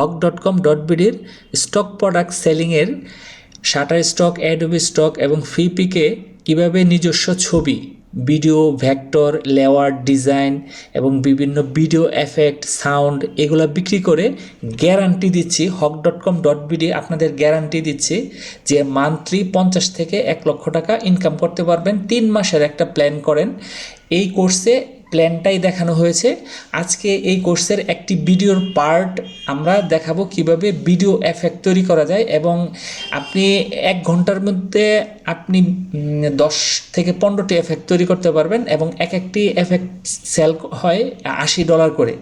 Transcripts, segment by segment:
হক dot com dot বিডির stock product সেলিংয়ের shutter stock Adobe stock এবং ফিপিকে কীভাবে নিজস্ব ছবি ভিডিও ভ্যাক্টর লেওয়ার ডিজাইন এবং বিভিন্ন ভিডিও এফেক্ট সাউন্ড এগুলো বিক্রি করে গ্যারান্টি দিচ্ছি Haque dot com dot BD আপনাদের গ্যারান্টি দিচ্ছি যে মান্থলি পঞ্চাশ থেকে এক লক্ষ টাকা ইনকাম করতে পারবেন। তিন মাসের একটা প্ল্যান করেন। এই কোর্সে প্ল্যানটাই দেখানো হয়েছে। আজকে এই কোর্সের একটি ভিডিওর পার্ট আমরা দেখাবো কীভাবে ভিডিও এফেক্ট তৈরি করা যায় এবং আপনি এক ঘণ্টার মধ্যে আপনি দশ থেকে পনেরোটি এফেক্ট তৈরি করতে পারবেন এবং এক একটি এফেক্ট সেল হয় আশি ডলার করে।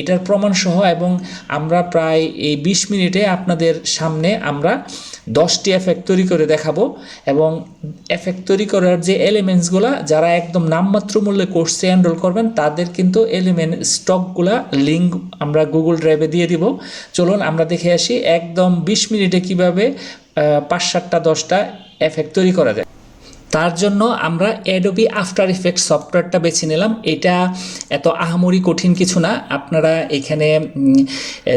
এটার প্রমাণ সহ এবং আমরা প্রায় এই বিশ মিনিটে আপনাদের সামনে আমরা দশটি এফেক্ট তৈরি করে দেখাবো এবং এফেক্ট তৈরি করার যে এলিমেন্টসগুলো যারা একদম নামমাত্র মূল্যে কোর্সে এনরোল করবেন, তাদের কিন্তু এলিমেন্ট স্টকগুলা লিঙ্ক আমরা গুগল ড্রাইভে দিয়ে দিব। চলুন আমরা দেখে আসি, একদম বিশ মিনিটে কীভাবে পাঁচ সাতটা, দশটা এফেক্ট তৈরি করা যায়। তার জন্য আমরা অ্যাডোবি আফটার ইফেক্ট সফটওয়্যারটা বেছে নিলাম। এটা এত আহামরি কঠিন কিছু না। আপনারা এখানে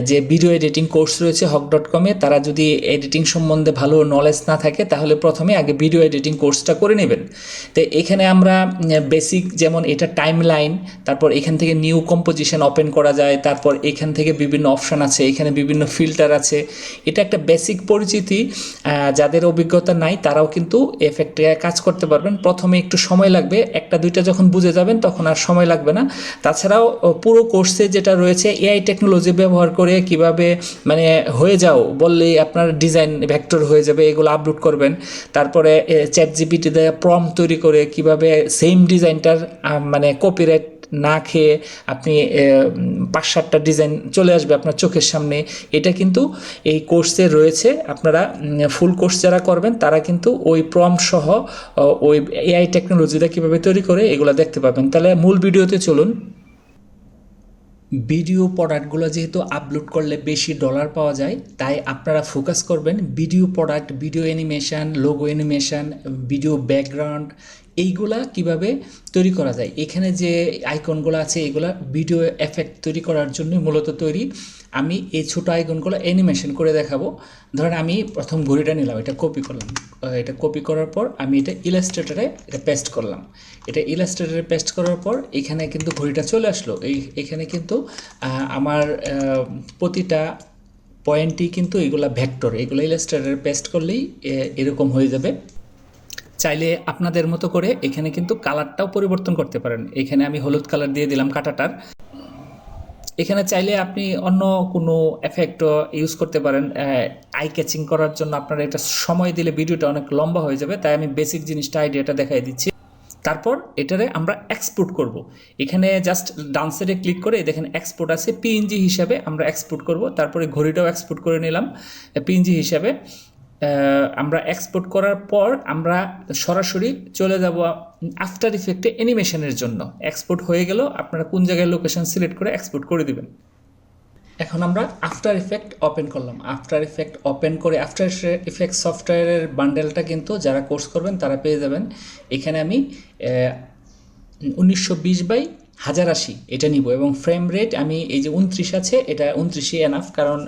যে ভিডিও এডিটিং কোর্স রয়েছে হক ডট কমে তারা যদি এডিটিং সম্বন্ধে ভালো নলেজ না থাকে, তাহলে প্রথমে আগে ভিডিও এডিটিং কোর্সটা করে নেবেন। তো এখানে আমরা বেসিক যেমন এটা টাইম লাইন তারপর এখান থেকে নিউ কম্পোজিশন ওপেন করা যায়, তারপর এখান থেকে বিভিন্ন অপশান আছে, এখানে বিভিন্ন ফিল্টার আছে। এটা একটা বেসিক পরিচিতি যাদের অভিজ্ঞতা নাই, তারাও কিন্তু এফেক্টে কাজ করতে পারবেন। প্রথমে একটু সময় লাগবে, একটা দুইটা যখন বুঝে যাবেন তখন আর সময় লাগবে না। তাছাড়াও পুরো কোর্সে যেটা রয়েছে এআই টেকনোলজি ব্যবহার করে কীভাবে মানে হয়ে যাও, বললেই আপনার ডিজাইন ভ্যাক্টর হয়ে যাবে, এগুলো আপলোড করবেন। তারপরে চ্যাট জিপিটিতে প্রম তৈরি করে কীভাবে সেম ডিজাইনটার মানে কপিরাইট না খেয়ে আপনি পাঁচ সাতটা ডিজাইন চলে আসবে আপনার চোখের সামনে, এটা কিন্তু এই কোর্সে রয়েছে। আপনারা ফুল কোর্স যারা করবেন, তারা কিন্তু ওই প্রম সহ ওই এআই টেকনোলজিটা কীভাবে তৈরি করে, এগুলো দেখতে পাবেন। তাহলে মূল ভিডিওতে চলুন। ভিডিও প্রোডাক্টগুলো যেহেতু আপলোড করলে বেশি ডলার পাওয়া যায়, তাই আপনারা ফোকাস করবেন। Video product video animation logo animation video background এইগুলা কীভাবে তৈরি করা যায়? এখানে যে আইকনগুলো আছে, এগুলা ভিডিও এফেক্ট তৈরি করার জন্য মূলত তৈরি। আমি এই ছোটো আইকনগুলো অ্যানিমেশন করে দেখাবো। ধরেন আমি প্রথম ঘড়িটা নিলাম, এটা কপি করলাম। এটা কপি করার পর আমি এটা ইলাস্ট্রেটারে এটা পেস্ট করলাম। এটা ইলাস্ট্রেটারে পেস্ট করার পর এখানে কিন্তু ঘড়িটা চলে আসলো। এই, এখানে কিন্তু আমার প্রতিটা পয়েন্টই কিন্তু এগুলা ভেক্টর এগুলো ইলাস্ট্রেটারে পেস্ট করলেই এরকম হয়ে যাবে। চাইলে আপনাদের মতো করে এখানে কিন্তু কালারটাও পরিবর্তন করতে পারেন। এখানে আমি হলুদ কালার দিয়ে দিলাম কাটাটার। এখানে চাইলে আপনি অন্য কোনো এফেক্টও ইউজ করতে পারেন। আই ক্যাচিং করার জন্য আপনার এটা সময় দিলে ভিডিওটা অনেক লম্বা হয়ে যাবে, তাই আমি বেসিক জিনিসটা আইডিয়াটা দেখাই দিচ্ছি। তারপর এটারে আমরা এক্সপোর্ট করব। এখানে জাস্ট ডান সাইডে ক্লিক করে দেখেন এক্সপোর্ট আছে পিএনজি হিসাবে আমরা এক্সপোর্ট করব। তারপরে ঘড়িটাও এক্সপোর্ট করে নিলাম পিএনজি হিসাবে। আমরা এক্সপোর্ট করার পর আমরা সরাসরি চলে যাব আফটার ইফেক্টে অ্যানিমেশনের জন্য। এক্সপোর্ট হয়ে গেল, আপনারা কোন জায়গায় লোকেশন সিলেক্ট করে এক্সপোর্ট করে দিবেন। এখন আমরা আফটার ইফেক্ট ওপেন করলাম। আফটার ইফেক্ট ওপেন করে আফটার ইফেক্ট সফটওয়্যারের বান্ডেলটা কিন্তু যারা কোর্স করবেন, তারা পেয়ে যাবেন। এখানে আমি উনিশশো বিশ বাই হাজার আশি, এটা নিব। এবং ফ্রেম রেট আমি এই যে উনত্রিশ আছে, এটা উনত্রিশই এনাফ কারণ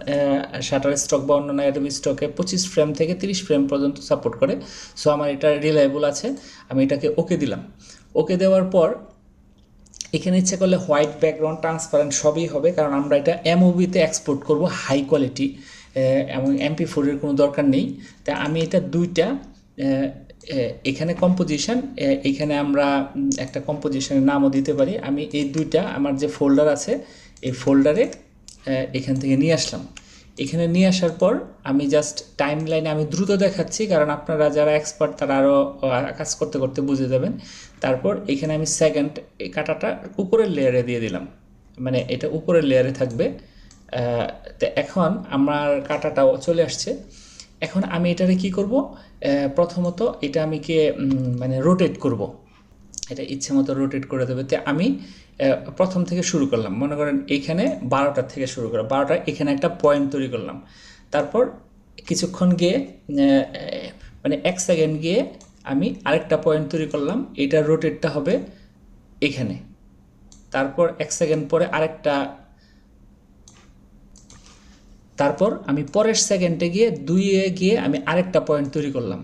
শাটার স্টক বা অন্যান্য অ্যাডোবি স্টকে পঁচিশ ফ্রেম থেকে তিরিশ ফ্রেম পর্যন্ত সাপোর্ট করে। সো আমার এটা রিলায়েবল আছে, আমি এটাকে ওকে দিলাম। ওকে দেওয়ার পর, এখানে ইচ্ছা করলে হোয়াইট ব্যাকগ্রাউন্ড ট্রান্সপারেন্ট সবই হবে, কারণ আমরা এটা এমওবিতে এক্সপোর্ট করব হাই কোয়ালিটি এবং এমপি ফোরের কোনো দরকার নেই। তা আমি এটা দুইটা এখানে কম্পোজিশন এখানে আমরা একটা কম্পোজিশনের নামও দিতে পারি। আমি এই দুইটা, আমার যে ফোল্ডার আছে, এই ফোল্ডারে এখান থেকে নিয়ে আসলাম। এখানে নিয়ে আসার পর, আমি জাস্ট টাইম লাইনে আমি দ্রুত দেখাচ্ছি, কারণ আপনারা যারা এক্সপার্ট তারা আরও কাজ করতে করতে বুঝে যাবেন। তারপর এখানে আমি সেকেন্ড এই কাটাটা উপরের লেয়ারে দিয়ে দিলাম। মানে এটা উপরের লেয়ারে থাকবে। তো এখন আমার কাটাটাও চলে আসছে। এখন আমি এটারে কি করব? প্রথমত এটা আমি কে মানে রোটেট করব। এটা ইচ্ছে মতো রোটেট করে দেবে। তো আমি প্রথম থেকে শুরু করলাম। মনে করেন এইখানে বারোটার থেকে শুরু করলাম বারোটা, এখানে একটা পয়েন্ট তৈরি করলাম। তারপর কিছুক্ষণ গিয়ে মানে এক সেকেন্ড গিয়ে আমি আরেকটা পয়েন্ট তৈরি করলাম। এটার রোটেটটা হবে এখানে। তারপর এক সেকেন্ড পরে আরেকটা তারপর আমি পরের সেকেন্ডে গিয়ে দুইয়ে গিয়ে আমি আরেকটা পয়েন্ট তৈরি করলাম।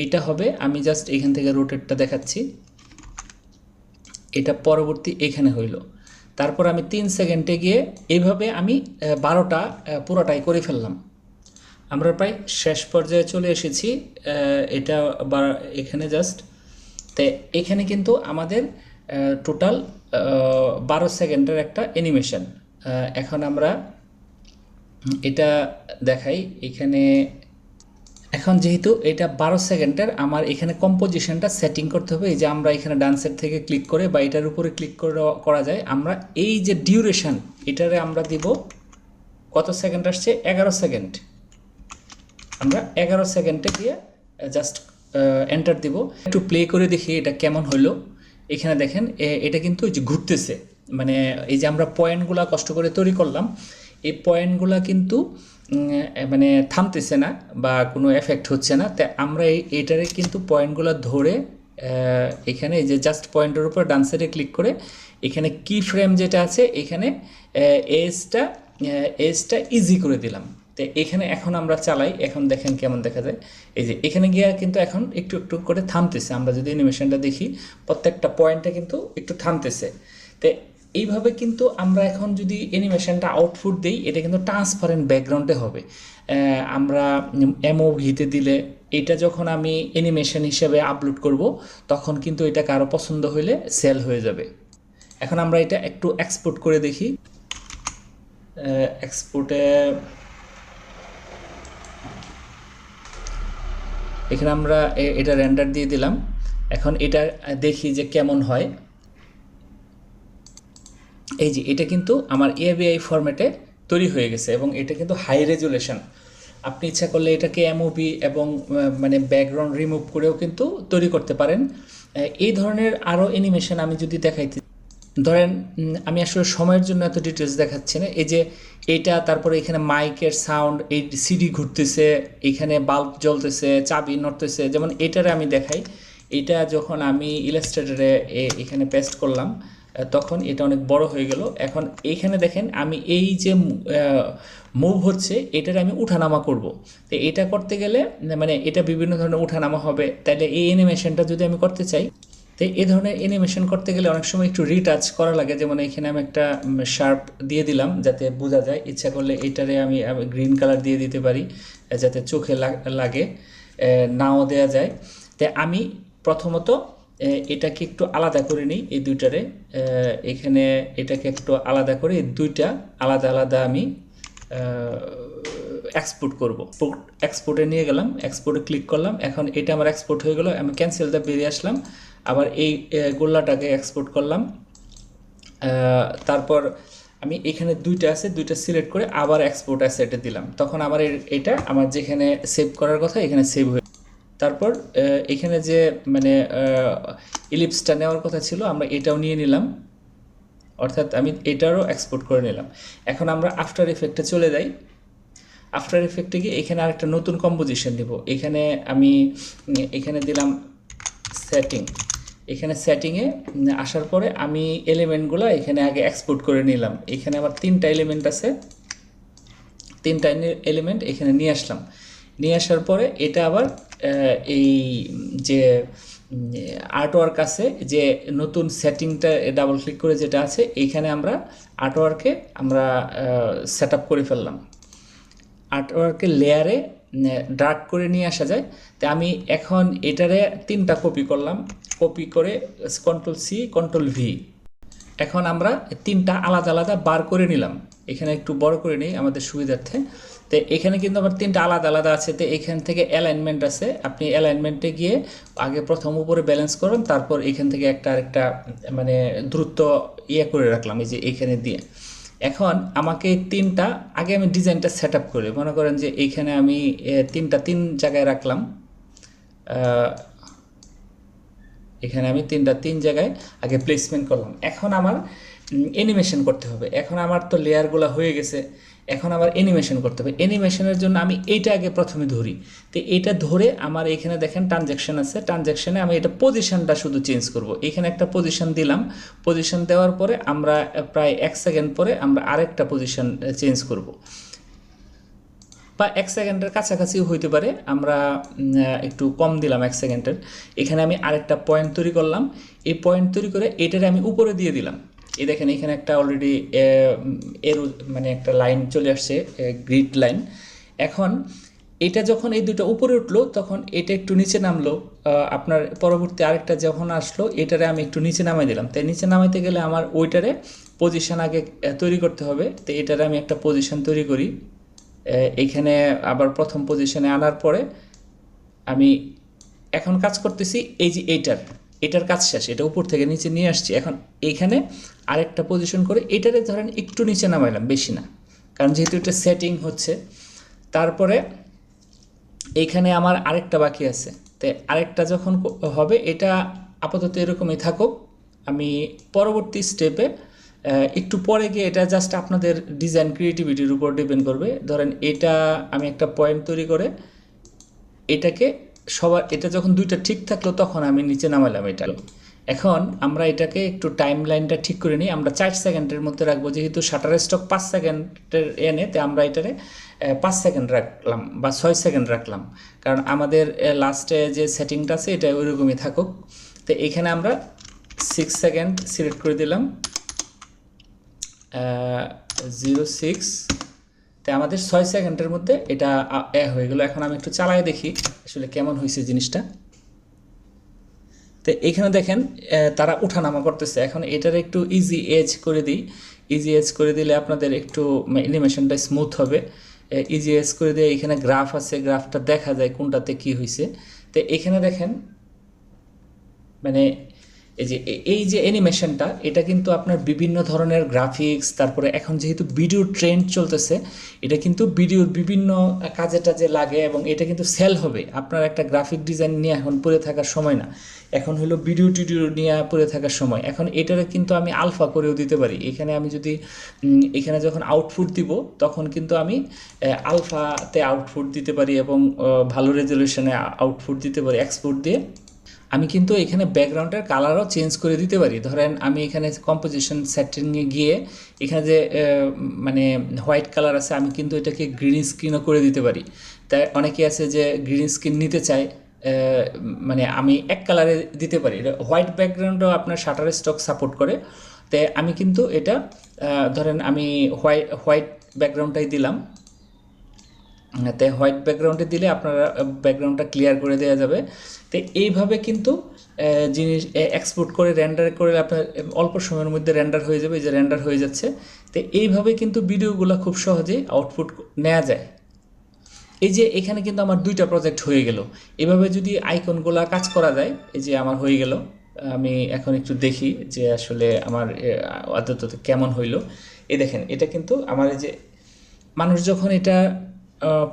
এইটা হবে, আমি জাস্ট এখান থেকে রোটেটটা দেখাচ্ছি। এটা পরবর্তী এখানে হইল। তারপর আমি তিন সেকেন্ডে গিয়ে এইভাবে আমি বারোটা পুরোটাই করে ফেললাম। আমরা প্রায় শেষ পর্যায়ে চলে এসেছি এটা বা এখানে জাস্ট তো এখানে কিন্তু আমাদের টোটাল বারো সেকেন্ডের একটা অ্যানিমেশন এখন আমরা এটা দেখাই, এখানে এখন যেহেতু এটা বারো সেকেন্ডের, আমার এখানে কম্পোজিশনটা সেটিং করতে হবে, এই যে আমরা এখানে ডান্সের থেকে ক্লিক করে বা এটার উপরে ক্লিক করে যায়, আমরা এই যে ডিউরেশন এটারে আমরা দিব কত সেকেন্ড আসছে? এগারো সেকেন্ড। আমরা এগারো সেকেন্ডে গিয়ে জাস্ট এন্টার দিব। একটু প্লে করে দেখি এটা কেমন হলো। এখানে দেখেন এটা কিন্তু ঘুরতেছে। মানে এই যে আমরা পয়েন্টগুলা কষ্ট করে তৈরি করলাম এই পয়েন্টগুলা কিন্তু মানে থামতেছে না বা কোনো এফেক্ট হচ্ছে না। তাই আমরা এই এটারে কিন্তু পয়েন্টগুলো ধরে এখানে এই যে জাস্ট পয়েন্টের উপর ডান সাইডে ক্লিক করে, এখানে কি ফ্রেম যেটা আছে, এখানে এজটা এজটা ইজি করে দিলাম। তো এখানে এখন আমরা চালাই, এখন দেখেন কেমন দেখা যায়। এই যে এখানে গিয়ে কিন্তু এখন একটু একটু করে থামতেছে। আমরা যদি অ্যানিমেশনটা দেখি, প্রত্যেকটা পয়েন্টে কিন্তু একটু থামতেছে। তো এইভাবে কিন্তু আমরা এখন যদি অ্যানিমেশনটা আউটপুট দিই, এটা কিন্তু ট্রান্সপারেন্ট ব্যাকগ্রাউন্ডে হবে। আমরা এমওভিতে দিলে এটা যখন আমি অ্যানিমেশন হিসেবে আপলোড করব, তখন কিন্তু এটা কারও পছন্দ হইলে সেল হয়ে যাবে। এখন আমরা এটা একটু এক্সপোর্ট করে দেখি। এক্সপোর্টে এখানে আমরা এটা রেন্ডার দিয়ে দিলাম। এখন এটা দেখি যে কেমন হয়। এই যে, এটা কিন্তু আমার এবিআই ফরম্যাটে তৈরি হয়ে গেছে এবং এটা কিন্তু হাই রেজুলেশন আপনি ইচ্ছা করলে এটাকে এমওবি এবং মানে ব্যাকগ্রাউন্ড রিমুভ করেও কিন্তু তৈরি করতে পারেন। এই ধরনের আরও অ্যানিমেশন আমি যদি দেখাইতে ধরেন আমি আসলে সময়ের জন্য এত ডিটেলস দেখাচ্ছি না। এই যে এইটা তারপরে এখানে মাইকের সাউন্ড এই সিডি ঘুরতেছে, এখানে বাল্ব জ্বলতেছে, চাবি নড়তেছে, যেমন এটারে আমি দেখাই। এটা যখন আমি ইলাস্ট্রেটরে এখানে পেস্ট করলাম তখন এটা অনেক বড় হয়ে গেল। এখন এইখানে দেখেন আমি এই যে মুভ হচ্ছে এটার আমি উঠানামা করব। তো এটা করতে গেলে মানে এটা বিভিন্ন ধরনের উঠানামা হবে। তাহলে এই অ্যানিমেশনটা যদি আমি করতে চাই, তো এই ধরনের অ্যানিমেশন করতে গেলে অনেক সময় একটু রিটাচ করা লাগে। যেমন এখানে আমি একটা শার্প দিয়ে দিলাম, যাতে বোঝা যায়। ইচ্ছা করলে এটারে আমি গ্রিন কালার দিয়ে দিতে পারি, যাতে চোখে লাগ- নাও দেয়া যায়। তাই আমি প্রথমত এটাকে একটু আলাদা করে নিই এই দুইটারে। এখানে এটাকে একটু আলাদা করে দুইটা আলাদা আলাদা আমি এক্সপোর্ট করব। এক্সপোর্টে নিয়ে গেলাম এক্সপোর্টে ক্লিক করলাম। এখন এটা আমার এক্সপোর্ট হয়ে গেল, আমি ক্যান্সেল দা বেরিয়ে আসলাম। আবার এই গোল্লাটাকে এক্সপোর্ট করলাম। তারপর আমি এখানে দুইটা আছে, দুইটা সিলেক্ট করে আবার এক্সপোর্ট অ্যাসেটে দিলাম। তখন আমার এটা আমার যেখানে সেভ করার কথা, এখানে সেভ হয়ে তারপর এখানে যে মানে ইলিপসটা নেওয়ার কথা ছিল, আমরা এটাও নিয়ে নিলাম। অর্থাৎ আমি এটারও এক্সপোর্ট করে নিলাম। এখন আমরা আফটার এফেক্টে চলে যাই। আফটার এফেক্টে গিয়ে এখানে আরেকটা নতুন কম্পোজিশন দিব এখানে আমি, এখানে দিলাম সেটিং এখানে সেটিংয়ে আসার পরে আমি এলিমেন্টগুলো এখানে আগে এক্সপোর্ট করে নিলাম। এখানে আমার তিনটা এলিমেন্ট আছে। তিনটা এলিমেন্ট এখানে নিয়ে আসলাম। নিয়ে আসার পরে এটা আবার এই যে আর্টওয়ার্ক আছে, যে নতুন সেটিংটা ডাবল ক্লিক করে যেটা আছে এইখানে আমরা আর্টওয়ার্কে আমরা সেট করে ফেললাম। আর্টওয়ার্কের লেয়ারে ড্রাগ করে নিয়ে আসা যায়। তো আমি এখন এটারে তিনটা কপি করলাম। কপি করে কন্ট্রোল সি কন্ট্রোল ভি এখন আমরা তিনটা আলাদা আলাদা বার করে নিলাম। এখানে একটু বড় করে নিই, আমাদের সুবিধার্থে। তো এখানে কিন্তু আমার তিনটা আলাদা আলাদা আছে। তো এখান থেকে অ্যালাইনমেন্ট আছে। আপনি অ্যালাইনমেন্টে গিয়ে আগে প্রথম উপরে ব্যালেন্স করুন, তারপর এখান থেকে একটা আরেকটা মানে দ্রুত ইয়ে করে রাখলাম এই যে এখানে দিয়ে। এখন আমাকে তিনটা, আগে আমি ডিজাইনটা সেট আপ করি। মনে করেন যে এইখানে আমি তিনটা তিন জায়গায় রাখলাম। এখানে আমি তিনটা তিন জায়গায় আগে প্লেসমেন্ট করলাম। এখন আমার অ্যানিমেশন করতে হবে। এখন আমার তো লেয়ারগুলো হয়ে গেছে, এখন আবার অ্যানিমেশন করতে হবে। অ্যানিমেশনের জন্য আমি এইটা আগে প্রথমে ধরি। তো এটা ধরে আমার এখানে দেখেন ট্রানজ্যাকশন আছে। ট্রানজ্যাকশনে আমি এটা পজিশনটা শুধু চেঞ্জ করব। এখানে একটা পজিশন দিলাম। পজিশন দেওয়ার পরে আমরা প্রায় এক সেকেন্ড পরে আমরা আরেকটা পজিশন চেঞ্জ করব। বা এক সেকেন্ডের কাছাকাছিও হইতে পারে। আমরা একটু কম দিলাম এক সেকেন্ডের এখানে আমি আরেকটা পয়েন্ট তৈরি করলাম। এই পয়েন্ট তৈরি করে এটারে আমি উপরে দিয়ে দিলাম। এই দেখেন এখানে একটা অলরেডি এর মানে একটা লাইন চলে আসছে গ্রিড লাইন এখন এটা যখন এই দুটো উপরে উঠল তখন এটা একটু নিচে নামলো। আপনার পরবর্তী আরেকটা যখন আসলো এটারে আমি একটু নিচে নামাই দিলাম। তাই নিচে নামাইতে গেলে আমার ওইটারে পজিশন আগে তৈরি করতে হবে। তো এটারে আমি একটা পজিশন তৈরি করি। আহ, এইখানে আবার প্রথম পজিশানে আনার পরে আমি এখন কাজ করতেছি এই যে এইটার। এটার কাজ শেষ, এটা উপর থেকে নিচে নিয়ে আসছি। এখন এইখানে আরেকটা পজিশন করে এটারে ধরেন একটু নিচে নামাইলাম, বেশি না। কারণ যেহেতু এটা সেটিং হচ্ছে, তারপরে এইখানে আমার আরেকটা বাকি আছে। তো আরেকটা যখন হবে, এটা আপাতত এরকমই থাকুক। আমি পরবর্তী স্টেপে একটু পরে গিয়ে এটা জাস্ট আপনাদের ডিজাইন ক্রিয়েটিভিটির উপর ডিপেন্ড করবে। ধরেন এটা আমি একটা পয়েন্ট তৈরি করে, এটাকে সবার, এটা যখন দুইটা ঠিক থাকল, তখন আমি নিচে নামালাম এটা। এখন আমরা এটাকে একটু টাইম লাইনটা ঠিক করে নিই। আমরা চার সেকেন্ডের মধ্যে রাখব। যেহেতু শাটার স্টক পাঁচ সেকেন্ডের এনে তো আমরা এটারে পাঁচ সেকেন্ড রাখলাম বা ছয় সেকেন্ড রাখলাম। কারণ আমাদের লাস্টে যে সেটিংটা আছে, এটা ওইরকমই থাকুক। তো এখানে আমরা সিক্স সেকেন্ড সিলেক্ট করে দিলাম। জিরো সিক্স তাই আমাদের ছয় সেকেন্ডের মধ্যে এটা এ হয়ে গেল। এখন আমি একটু চালাই দেখি আসলে কেমন হয়েছে জিনিসটা। তো এখানে দেখেন তারা উঠানামা করতেছে। এখন এটার একটু ইজি এজ করে দিই। ইজি এজ করে দিলে আপনাদের একটু অ্যানিমেশনটা স্মুথ হবে। ইজি এজ করে দিয়ে এখানে গ্রাফ আছে গ্রাফটা দেখা যায় কোনটাতে কি হয়েছে। তো এখানে দেখেন মানে এই যে এই যে অ্যানিমেশনটা এটা কিন্তু আপনার বিভিন্ন ধরনের গ্রাফিক্স তারপরে এখন যেহেতু ভিডিও ট্রেন্ড চলতেছে, এটা কিন্তু ভিডিওর বিভিন্ন কাজে টাজে লাগে এবং এটা কিন্তু সেল হবে। আপনার একটা গ্রাফিক ডিজাইন নিয়ে এখন পড়ে থাকার সময় না। এখন হলো ভিডিও টিডিও নিয়ে পড়ে থাকার সময়। এখন এটারে কিন্তু আমি আলফা করেও দিতে পারি। এখানে আমি যদি এখানে যখন আউটপুট দিব, তখন কিন্তু আমি আলফাতে আউটপুট দিতে পারি এবং ভালো রেজলিউশনে আউটপুট দিতে পারি এক্সপোর্ট দিয়ে। আমি কিন্তু এখানে ব্যাকগ্রাউন্ডের কালারও চেঞ্জ করে দিতে পারি। ধরেন আমি এখানে কম্পোজিশন সেটিংয়ে গিয়ে এখানে যে মানে হোয়াইট কালার আছে, আমি কিন্তু এটাকে গ্রিন স্ক্রিনও করে দিতে পারি। তাই অনেকে আছে যে গ্রিন স্ক্রিন নিতে চায় মানে আমি এক কালারে দিতে পারি। হোয়াইট ব্যাকগ্রাউন্ডও আপনার শাটার স্টক সাপোর্ট করে। তাই আমি কিন্তু এটা ধরেন আমি হোয়াইট হোয়াইট ব্যাকগ্রাউন্ডটাই দিলাম। তাই হোয়াইট ব্যাকগ্রাউন্ডে দিলে আপনারা ব্যাকগ্রাউন্ডটা ক্লিয়ার করে দেওয়া যাবে। তো এইভাবে কিন্তু জিনিস এক্সপোর্ট করে রেন্ডার করে আপনার অল্প সময়ের মধ্যে রেন্ডার হয়ে যাবে যে রেন্ডার হয়ে যাচ্ছে। তো এইভাবে কিন্তু ভিডিওগুলো খুব সহজেই আউটপুট নেওয়া যায়। এই যে এখানে কিন্তু আমার দুইটা প্রজেক্ট হয়ে গেল। এভাবে যদি আইকনগুলা কাজ করা যায়, এই যে আমার হয়ে গেল, আমি এখন একটু দেখি যে আসলে আমার আদত কেমন হইল। এই দেখেন, এটা কিন্তু আমার এই যে, মানুষ যখন এটা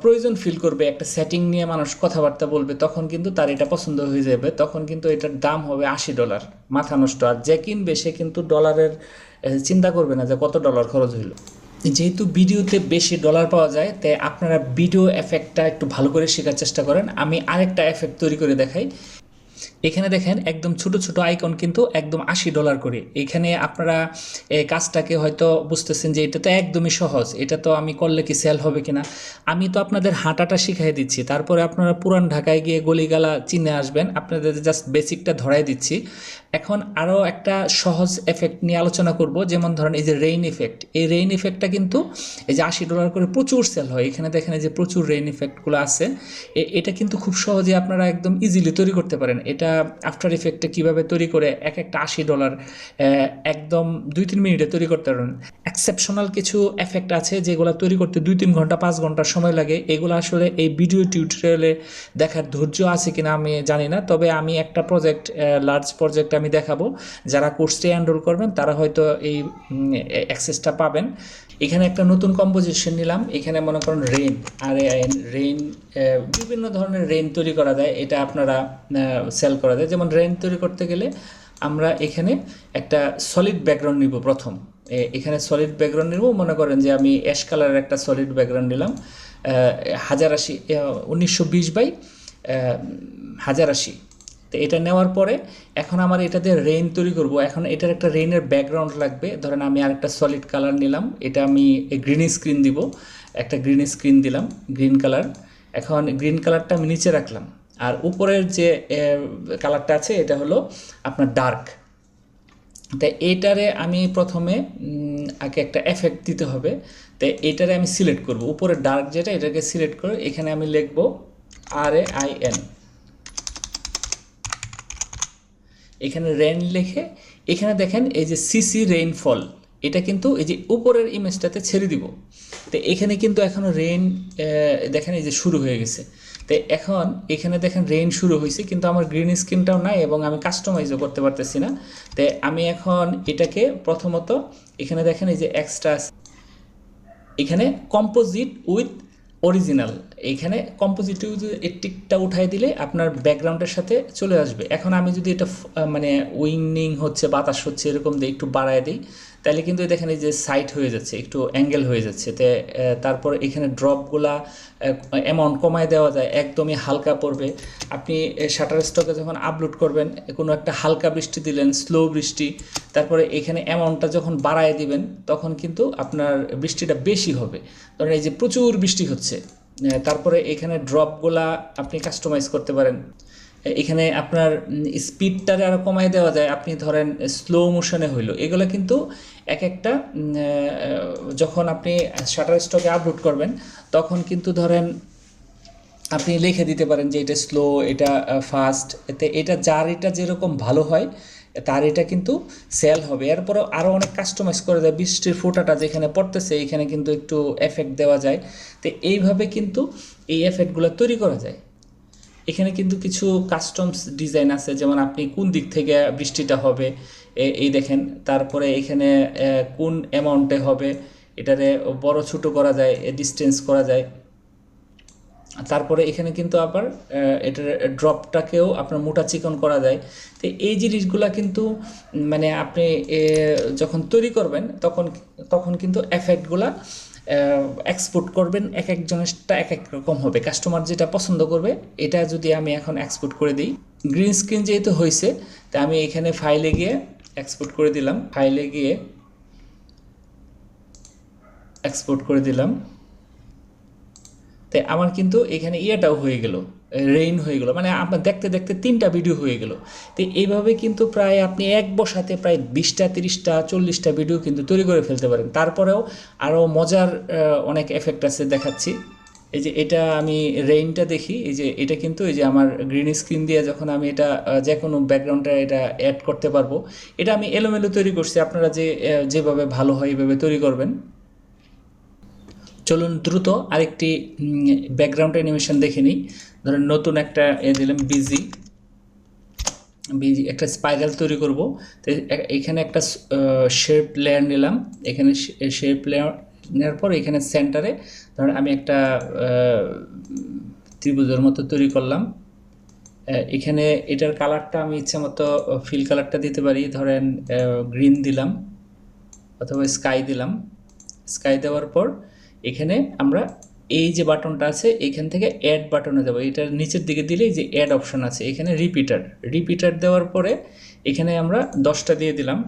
প্রয়োজন ফিল করবে, একটা সেটিং নিয়ে মানুষ কথাবার্তা বলবে, তখন কিন্তু তার এটা পছন্দ হয়ে যাবে, তখন কিন্তু এটার দাম হবে আশি ডলার মাথা নষ্ট। আর যে কিনবে, সে কিন্তু ডলারের চিন্তা করবে না যে কত ডলার খরচ হইল। যেহেতু ভিডিওতে বেশি ডলার পাওয়া যায়, তাই আপনারা ভিডিও এফেক্টটা একটু ভালো করে শেখার চেষ্টা করেন। আমি আরেকটা এফেক্ট তৈরি করে দেখাই। এখানে দেখেন একদম ছোট ছোট আইকন কিন্তু একদম আশি ডলার করে। এখানে আপনারা কাজটাকে হয়তো বুঝতেছেন যে এটা তো একদমই সহজ। এটা তো আমি করলে কি সেল হবে কিনা? আমি তো আপনাদের হাঁটাটা শিখাই দিচ্ছি। তারপরে আপনারা পুরান ঢাকায় গিয়ে গলিগালা চিনে আসবেন। আপনাদের জাস্ট বেসিকটা ধরাই দিচ্ছি। এখন আরও একটা সহজ এফেক্ট নিয়ে আলোচনা করব, যেমন ধরেন এই যে রেইন ইফেক্ট এই রেইন ইফেক্টটা কিন্তু এই যে আশি ডলার করে প্রচুর সেল হয়। এখানে দেখেন যে প্রচুর রেইন ইফেক্টগুলো আছে। এটা কিন্তু খুব সহজে আপনারা একদম ইজিলি তৈরি করতে পারেন। এটা আফটার ইফেক্টে কীভাবে তৈরি করে এক একটা আশি ডলার একদম দুই তিন মিনিটে তৈরি করতে পারেন। এক্সেপশনাল কিছু এফেক্ট আছে যেগুলো তৈরি করতে দুই তিন ঘণ্টা, পাঁচ ঘণ্টা সময় লাগে। এগুলো আসলে এই ভিডিও টিউটোরিয়ালে দেখার ধৈর্য আছে কিনা আমি জানি না। তবে আমি একটা প্রজেক্ট লার্জ প্রজেক্ট আমি দেখাবো। যারা কোর্সটি এনরোল করবেন, তারা হয়তো এই অ্যাক্সেসটা পাবেন। এখানে একটা নতুন কম্পোজিশন নিলাম। এখানে মনে করেন রেইন আর রেইন বিভিন্ন ধরনের রেইন তৈরি করা যায়। এটা আপনারা সেল করা যায়। যেমন রেন তৈরি করতে গেলে আমরা এখানে একটা সলিড ব্যাকগ্রাউন্ড নিব প্রথম। এখানে সলিড ব্যাকগ্রাউন্ড নিব। মনে করেন যে আমি অ্যাশ কালারের একটা সলিড ব্যাকগ্রাউন্ড নিলাম। হাজার আশি উনিশশো বিশ বাই হাজার আশি। তো এটা নেওয়ার পরে এখন আমার এটাতে রেইন তৈরি করব। এখন এটার একটা রেইনের ব্যাকগ্রাউন্ড লাগবে। ধরেন আমি আরেকটা সলিড কালার নিলাম। এটা আমি গ্রিন স্ক্রিন দিব। একটা গ্রিন স্ক্রিন দিলাম গ্রিন কালার এখন গ্রিন কালারটা আমি নিচে রাখলাম। আর উপরের যে কালারটা আছে, এটা হলো আপনার ডার্ক তাই এইটারে আমি প্রথমে আগে একটা এফেক্ট দিতে হবে। তাই এইটারে আমি সিলেক্ট করব। উপরে ডার্ক যেটা, এটাকে সিলেক্ট করে এখানে আমি লিখব আর এ আই এন এখানে রেন লিখে, এখানে দেখেন এই যে সিসি রেইনফল এটা কিন্তু এই যে উপরের ইমেজটাতে ছেড়ে দিব। তো এখানে কিন্তু এখনও রেইন দেখেন এই যে শুরু হয়ে গেছে। তো এখন এখানে দেখেন রেইন শুরু হয়েছে, কিন্তু আমার গ্রিন স্ক্রিনটাও নাই এবং আমি কাস্টমাইজও করতে পারতেছি না। তো আমি এখন এটাকে প্রথমত এখানে দেখেন এই যে এক্সট্রা এখানে কম্পোজিট উইথ অরিজিনাল এখানে কম্পোজিটিভ উইথ টিকটা উঠাই দিলে আপনার ব্যাকগ্রাউন্ডের সাথে চলে আসবে। এখন আমি যদি এটা মানে উইনিং হচ্ছে, বাতাস হচ্ছে, এরকম দিয়ে একটু বাড়ায় দিই, তাহলে কিন্তু দেখেন এই যে সাইট হয়ে যাচ্ছে, একটু অ্যাঙ্গেল হয়ে যাচ্ছে। তে তারপর এখানে ড্রপগুলা অ্যামাউন্ট কমায় দেওয়া যায়, একদমই হালকা পড়বে। আপনি শাটার স্টকে যখন আপলোড করবেন, কোনো একটা হালকা বৃষ্টি দিলেন স্লো বৃষ্টি, তারপরে এখানে অ্যামাউন্টটা যখন বাড়ায় দিবেন, তখন কিন্তু আপনার বৃষ্টিটা বেশি হবে। ধরেন এই যে প্রচুর বৃষ্টি হচ্ছে তারপরে এখানে ড্রপগুলা আপনি কাস্টমাইজ করতে পারেন। এখানে আপনার স্পিডটারে আরও কমাই দেওয়া যায়। আপনি ধরেন স্লো মোশনে হইল। এগুলো কিন্তু এক একটা যখন আপনি শাটার স্টকে আপলোড করবেন, তখন কিন্তু ধরেন, আপনি লিখে দিতে পারেন যে এটা স্লো এটা ফাস্ট এতে এটা, যার এটা যেরকম ভালো হয় তার এটা কিন্তু সেল হবে। এরপরে আরও অনেক কাস্টমাইজ করে দেয়। বৃষ্টির ফোঁটাটা যেখানে পড়তেছে, এখানে কিন্তু একটু এফেক্ট দেওয়া যায়। তো এইভাবে কিন্তু এই এফেক্টগুলো তৈরি করা যায়। এখানে কিন্তু কিছু কাস্টমস ডিজাইন আছে, যেমন আপনি কোন দিক থেকে বৃষ্টিটা হবে এই দেখেন। তারপরে এখানে কোন অ্যামাউন্টে হবে, এটারে বড় ছোট করা যায় ডিস্টেন্স করা যায়। তারপরে এখানে কিন্তু আবার এটার ড্রপটাকেও আপনার মোটা চিকন করা যায়। তো এই জিনিসগুলা কিন্তু মানে আপনি যখন তৈরি করবেন, তখন তখন কিন্তু এফেক্টগুলা এক্সপোর্ট করবেন এক এক একজনেরটা এক এক রকম হবে। কাস্টমার যেটা পছন্দ করবে, এটা যদি আমি এখন এক্সপোর্ট করে দিই। গ্রিন স্ক্রিন যেহেতু হয়েছে তা আমি এখানে ফাইলে গিয়ে এক্সপোর্ট করে দিলাম। ফাইলে গিয়ে এক্সপোর্ট করে দিলাম। তাই আমার কিন্তু এখানে ইয়েটাও হয়ে গেল রেইন হয়ে গেল মানে আপনার দেখতে দেখতে তিনটা ভিডিও হয়ে গেল। তো এইভাবে কিন্তু প্রায় আপনি এক বসাতে প্রায় বিশটা, তিরিশটা, চল্লিশটা ভিডিও কিন্তু তৈরি করে ফেলতে পারেন। তারপরেও আরও মজার অনেক এফেক্ট আছে দেখাচ্ছি। এই যে এটা আমি রেইনটা দেখি, এই যে এটা কিন্তু এই যে আমার গ্রিন স্ক্রিন দিয়ে যখন আমি এটা যে কোনো ব্যাকগ্রাউন্ডে এটা অ্যাড করতে পারব, এটা আমি এলোমেলো তৈরি করছি। আপনারা যে যেভাবে ভালো হয় এইভাবে তৈরি করবেন। চলুন দ্রুত আরেকটি ব্যাকগ্রাউন্ড অ্যানিমেশন দেখে নিই। ধরেন নতুন একটা এ দিলাম বিজি বিজি একটা স্পাইরাল তৈরি করব। তো এখানে একটা শেপ লেয়ার নিলাম। এখানে শেপ লেয়ার নেওয়ার পর এখানে সেন্টারে ধরেন আমি একটা ত্রিভুজের মতো তৈরি করলাম। এখানে এটার কালারটা আমি ইচ্ছা মতো ফিল কালারটা দিতে পারি। ধরেন গ্রিন দিলাম অথবা স্কাই দিলাম। স্কাই দেওয়ার পর এখানে আমরা এই যে বাটনটা আছে, এখান থেকে অ্যাড বাটনে যাব। এটার নিচের দিকে দিলেই যে অ্যাড অপশন আছে, এখানে রিপিটার রিপিটার দেওয়ার পরে এখানে আমরা দশটা দিয়ে দিলাম।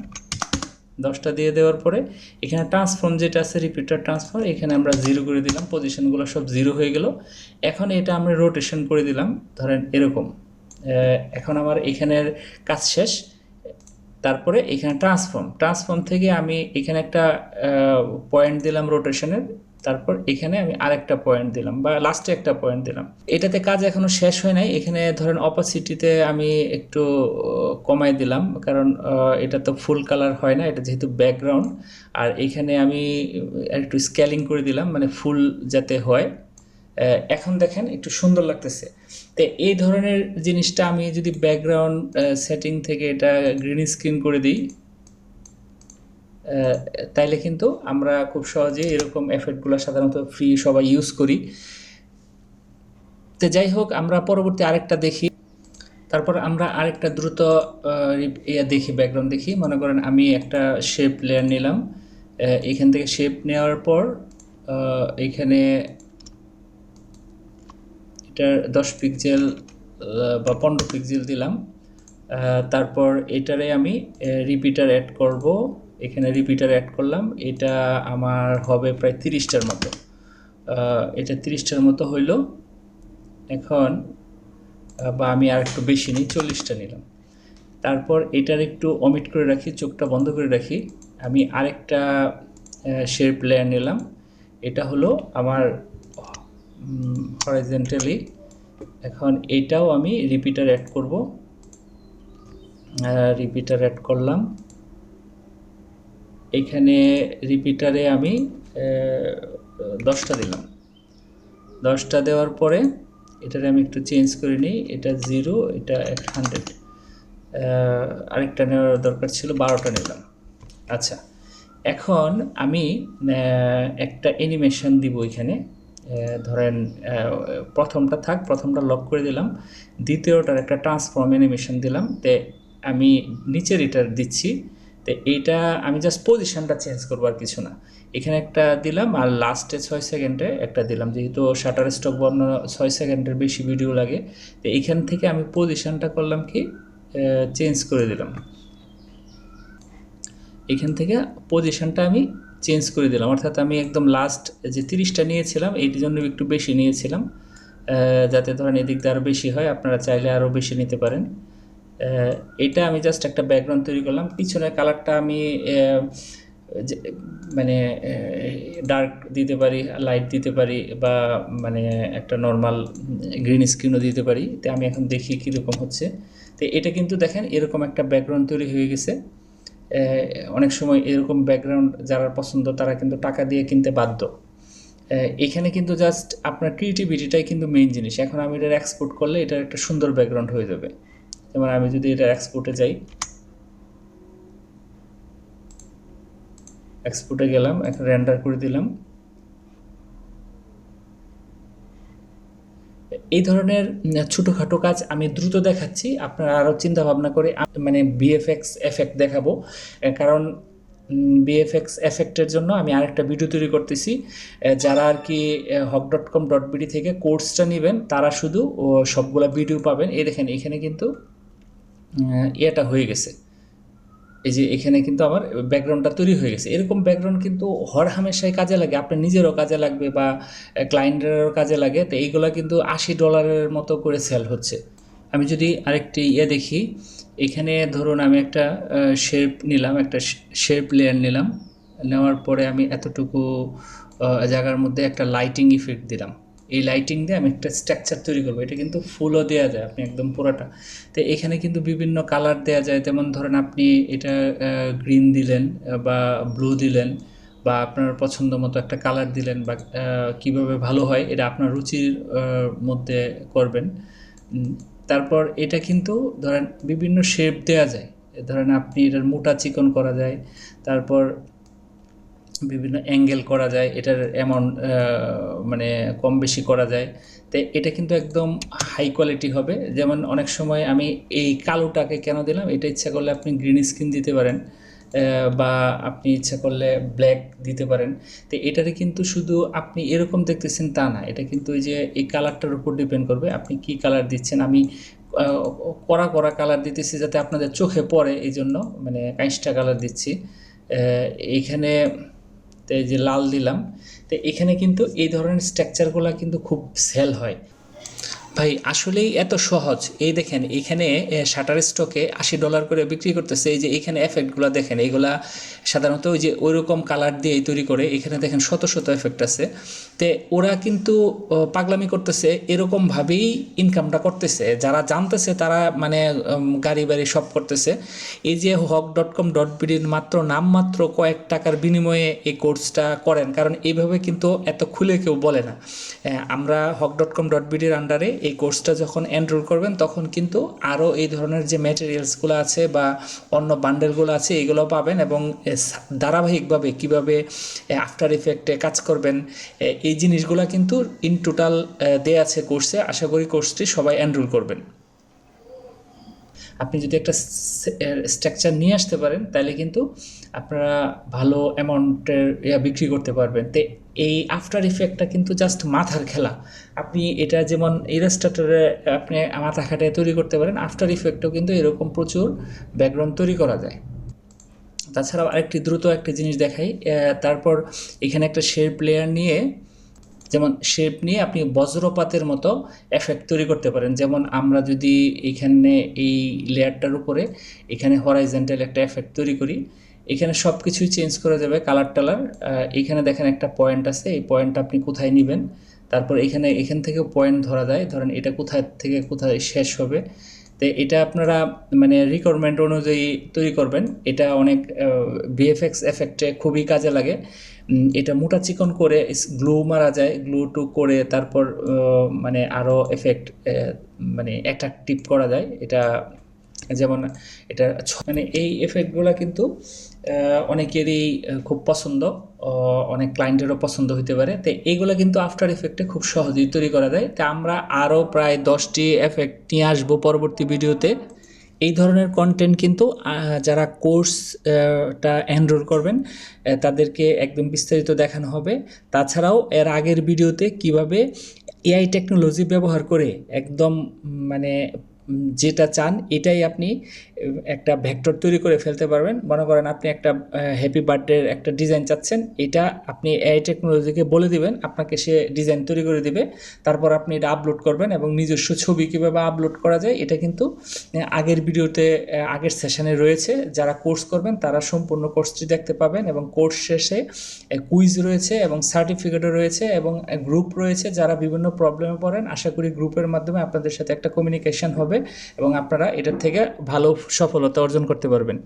দশটা দিয়ে দেওয়ার পরে এখানে ট্রান্সফর্ম যেটা আছে রিপিটার ট্রান্সফর্ম এখানে আমরা জিরো করে দিলাম। পজিশনগুলো সব জিরো হয়ে গেল। এখন এটা আমরা রোটেশন করে দিলাম। ধরেন এরকম। এখন আমার এখানের কাজ শেষ। তারপরে এখানে ট্রান্সফর্ম ট্রান্সফর্ম থেকে আমি এখানে একটা পয়েন্ট দিলাম রোটেশনের তারপর এখানে আমি আরেকটা পয়েন্ট দিলাম বা লাস্টে একটা পয়েন্ট দিলাম। এটাতে কাজ এখনও শেষ হয় নাই। এখানে ধরেন অপাসিটিতে আমি একটু কমাই দিলাম। কারণ এটা তো ফুল কালার হয় না, এটা যেহেতু ব্যাকগ্রাউন্ড আর এখানে আমি একটু স্কেলিং করে দিলাম মানে ফুল যাতে হয়। এখন দেখেন একটু সুন্দর লাগতেছে। তো এই ধরনের জিনিসটা আমি যদি ব্যাকগ্রাউন্ড সেটিং থেকে এটা গ্রিন স্ক্রিন করে দিই তাইলে কিন্তু আমরা খুব সহজেই এরকম এফেক্টগুলো সাধারণত ফ্রি সবাই ইউজ করি। তো যাই হোক, আমরা পরবর্তী আরেকটা দেখি। তারপর আমরা আরেকটা দ্রুত ইয়া দেখি ব্যাকগ্রাউন্ড দেখি। মনে করেন আমি একটা শেপ লেয়ার নিলাম। এখান থেকে শেপ নেওয়ার পর এখানে এটার দশ পিক্সেল বা পনেরো পিক্সেল দিলাম। তারপর এটারে আমি রিপিটার অ্যাড করব। এখানে রিপিটার অ্যাড করলাম। এটা আমার হবে প্রায় তিরিশটার মতো। এটা তিরিশটার মতো হইল। এখন, বা আমি আর একটু বেশি নিই, চল্লিশটা নিলাম। তারপর এটার একটু অমিট করে রাখি, চোখটা বন্ধ করে রাখি। আমি আরেকটা শেপ লেয়ার নিলাম। এটা হলো আমার হরাইজেন্টালি এখন এটাও আমি রিপিটার অ্যাড করব। রিপিটার অ্যাড করলাম। এখানে রিপিটারে আমি দশটা দিলাম। দশটা দেওয়ার পরে এটারে আমি একটু চেঞ্জ করে নিই। এটা জিরো এটা এক হান্ড্রেড। আরেকটা নেওয়ার দরকার ছিল, বারোটা নিলাম। আচ্ছা এখন আমি একটা অ্যানিমেশন দিব এখানে। ধরেন প্রথমটা থাক, প্রথমটা লক করে দিলাম। দ্বিতীয়টার একটা ট্রান্সফর্ম অ্যানিমেশন দিলাম। তে আমি নিচের এটার দিচ্ছি। তো এইটা আমি জাস্ট পজিশনটা চেঞ্জ করব আর কিছু না। এখানে একটা দিলাম আর লাস্টে ছয় সেকেন্ডে একটা দিলাম, যেহেতু শাটার স্টক বর্ণ ছয় সেকেন্ডের বেশি ভিডিও লাগে, তো এইখান থেকে আমি পজিশনটা করলাম কি চেঞ্জ করে দিলাম। এখান থেকে পজিশনটা আমি চেঞ্জ করে দিলাম, অর্থাৎ আমি একদম লাস্ট যে তিরিশটা নিয়েছিলাম, এইটির জন্য একটু বেশি নিয়েছিলাম যাতে ধরেন এদিক দিয়ে আরও বেশি হয়, আপনারা চাইলে আরও বেশি নিতে পারেন। এটা আমি জাস্ট একটা ব্যাকগ্রাউন্ড তৈরি করলাম। পিছনের কালারটা আমি মানে ডার্ক দিতে পারি লাইট দিতে পারি বা মানে একটা নর্মাল গ্রিন স্ক্রিনও দিতে পারি। তো আমি এখন দেখি কীরকম হচ্ছে। তো এটা কিন্তু দেখেন, এরকম একটা ব্যাকগ্রাউন্ড তৈরি হয়ে গেছে। অনেক সময় এরকম ব্যাকগ্রাউন্ড যারা পছন্দ, তারা কিন্তু টাকা দিয়ে কিনতে বাধ্য। এখানে কিন্তু জাস্ট আপনার ক্রিয়েটিভিটিটাই কিন্তু মেইন জিনিস। এখন আমি এটা এক্সপোর্ট করলে এটার একটা সুন্দর ব্যাকগ্রাউন্ড হয়ে যাবে। যেমন আমি যদি এটা এক্সপোর্টে যাই এক্সপোর্টে গেলাম এখন রেন্ডার করে দিলাম। এই ধরনের ছোটোখাটো কাজ আমি দ্রুত দেখাচ্ছি, আপনারা আরও চিন্তা ভাবনা করে মানে বিএফএক্স এফেক্ট দেখাবো। কারণ বিএফএক্স এফেক্টের জন্য আমি আরেকটা ভিডিও তৈরি করতেছি। যারা আর কি Haque dot com dot BD থেকে কোর্সটা নেবেন, তারা শুধু সবগুলা ভিডিও পাবেন। এই দেখেন, এখানে কিন্তু ইয়েটা হয়ে গেছে। এই যে এখানে কিন্তু আমার ব্যাকগ্রাউন্ডটা তৈরি হয়ে গেছে। এরকম ব্যাকগ্রাউন্ড কিন্তু হর হামেশাই কাজে লাগে। আপনার নিজেরও কাজে লাগবে বা ক্লায়েন্টেরও কাজে লাগে। তো এইগুলো কিন্তু আশি ডলারের মতো করে সেল হচ্ছে। আমি যদি আরেকটি ইয়ে দেখি, এখানে ধরুন আমি একটা শেপ নিলাম, একটা শেপ লেয়ার নিলাম। নেওয়ার পরে আমি এতটুকু জায়গার মধ্যে একটা লাইটিং ইফেক্ট দিলাম। এই লাইটিং দিয়ে আমি একটা স্ট্রাকচার তৈরি করব। এটা কিন্তু ফুলও দেওয়া যায়, আপনি একদম পুরোটা। তো এখানে কিন্তু বিভিন্ন কালার দেওয়া যায়। যেমন ধরেন আপনি এটা গ্রিন দিলেন বা ব্লু দিলেন বা আপনার পছন্দ মতো একটা কালার দিলেন বা কীভাবে ভালো হয়, এটা আপনার রুচির মধ্যে করবেন। তারপর এটা কিন্তু ধরেন বিভিন্ন শেপ দেওয়া যায়। ধরেন আপনি এটার মোটা চিকন করা যায়। তারপর বিভিন্ন অ্যাঙ্গেল করা যায়, এটার অ্যামাউন্ট মানে কম বেশি করা যায়। তো এটা কিন্তু একদম হাই কোয়ালিটি হবে। যেমন অনেক সময় আমি এই কালোটাকে কেন দিলাম? এটা ইচ্ছা করলে আপনি গ্রিন স্ক্রিন দিতে পারেন বা আপনি ইচ্ছা করলে ব্ল্যাক দিতে পারেন। তো এটারে কিন্তু শুধু আপনি এরকম দেখতেছেন তা না, এটা কিন্তু ওই যে এই কালারটার উপর ডিপেন্ড করবে, আপনি কি কালার দিচ্ছেন? আমি কড়া কড়া কালার দিতেছি যাতে আপনাদের চোখে পড়ে এই জন্য মানে কাইসটা কালার দিচ্ছি। এইখানে যে লাল দিলাম, তো এখানে কিন্তু এই ধরনের স্ট্রাকচারগুলো কিন্তু খুব সেল হয়। ভাই, আসলেই এত সহজ। এই দেখেন, এখানে শাটার স্টকে আশি ডলার করে বিক্রি করতেছে। এই যে এখানে এফেক্টগুলো দেখেন এইগুলা সাধারণত ওই যে ওইরকম কালার দিয়ে তৈরি করে। এখানে দেখেন শত শত এফেক্ট আছে। তে ওরা কিন্তু পাগলামি করতেছে এরকমভাবেই ইনকামটা করতেছে। যারা জানতেছে তারা মানে গাড়ি বাড়ি সব করতেছে। এই যে হক ডট কম ডট বিডির মাত্র নামমাত্র কয়েক টাকার বিনিময়ে এই কোর্সটা করেন, কারণ এইভাবে কিন্তু এত খুলে কেউ বলে না। আমরা হক ডট কম ডট বিডির আন্ডারে এই কোর্সটা যখন এনরোল করবেন, তখন কিন্তু আরও এই ধরনের যে ম্যাটেরিয়ালসগুলো আছে বা অন্য বান্ডেলগুলো আছে, এগুলো পাবেন এবং ধারাবাহিকভাবে কীভাবে আফটার ইফেক্টে কাজ করবেন এই জিনিসগুলো কিন্তু ইন টোটাল দেয়া আছে কোর্সে আশা করি কোর্সটি সবাই এনরোল করবেন। আপনি যদি একটা স্ট্রাকচার নিয়ে আসতে পারেন, তাহলে কিন্তু আপনারা ভালো অ্যামাউন্টের ইয়া, বিক্রি করতে পারবেন। তো এই আফটার ইফেক্টটা কিন্তু জাস্ট মাথার খেলা। আপনি এটা যেমন ইলাস্ট্রেটরে আপনি মাথা খাটায় তৈরি করতে পারেন আফটার ইফেক্টও কিন্তু এরকম প্রচুর ব্যাকগ্রাউন্ড তৈরি করা যায়। তাছাড়াও আরেকটি দ্রুত একটা জিনিস দেখাই। তারপর এখানে একটা শেপ প্লেয়ার নিয়ে যেমন শেপ নিয়ে আপনি বজ্রপাতের মতো এফেক্ট তৈরি করতে পারেন। যেমন আমরা যদি এখানে এই লেয়ারটার উপরে, এখানে হরাইজেন্টাল একটা এফেক্ট তৈরি করি, এখানে সব কিছুই চেঞ্জ করা যাবে কালার টালার। এখানে দেখেন একটা পয়েন্ট আছে, এই পয়েন্টটা আপনি কোথায় নেবেন? তারপর এখানে, এখান থেকেও পয়েন্ট ধরা যায়। ধরেন এটা কোথায় থেকে কোথায় শেষ হবে? তো এটা আপনারা মানে রিকোয়ারমেন্ট অনুযায়ী তৈরি করবেন। এটা অনেক ভিএফএক্স এফেক্টে খুবই কাজে লাগে। এটা মোটা চিকন করে গ্লু মারা যায়, গ্লু টু করে তারপর মানে আরও এফেক্ট মানে অ্যাট্রাকটিভ করা যায়। এটা যেমন এটা মানে এই এফেক্টগুলো কিন্তু অনেকেরই খুব পছন্দ অনেক ক্লায়েন্টেরও পছন্দ হতে পারে। তো এইগুলো কিন্তু আফটার এফেক্টে খুব সহজেই তৈরি করা যায়। তা আমরা আরও প্রায় দশটি এফেক্ট নিয়ে আসব পরবর্তী ভিডিওতে এই ধরনের কন্টেন্ট কিন্তু যারা কোর্সটা এনরোল করবেন তাদেরকে একদম বিস্তারিত দেখানো হবে। তাছাড়াও এর আগের ভিডিওতে কীভাবে এআই টেকনোলজি ব্যবহার করে একদম মানে যেটা চান, এটাই আপনি একটা ভেক্টর তৈরি করে ফেলতে পারবেন। মনে করেন আপনি একটা হ্যাপি বার্থডের একটা ডিজাইন চাচ্ছেন, এটা আপনি এআই টেকনোলজিকে বলে দিবেন, আপনাকে সে ডিজাইন তৈরি করে দিবে। তারপর আপনি এটা আপলোড করবেন এবং নিজস্ব ছবি কীভাবে আপলোড করা যায়, এটা কিন্তু আগের ভিডিওতে আগের সেশনে রয়েছে। যারা কোর্স করবেন, তারা সম্পূর্ণ কোর্সটি দেখতে পাবেন এবং কোর্স শেষে কুইজ রয়েছে এবং সার্টিফিকেটও রয়েছে এবং গ্রুপ রয়েছে। যারা বিভিন্ন প্রবলেমে পড়েন, আশা করি গ্রুপের মাধ্যমে আপনাদের সাথে একটা কমিউনিকেশন হবে। এবং আপনারা এটার থেকে ভালো সফলতা অর্জন করতে পারবেন।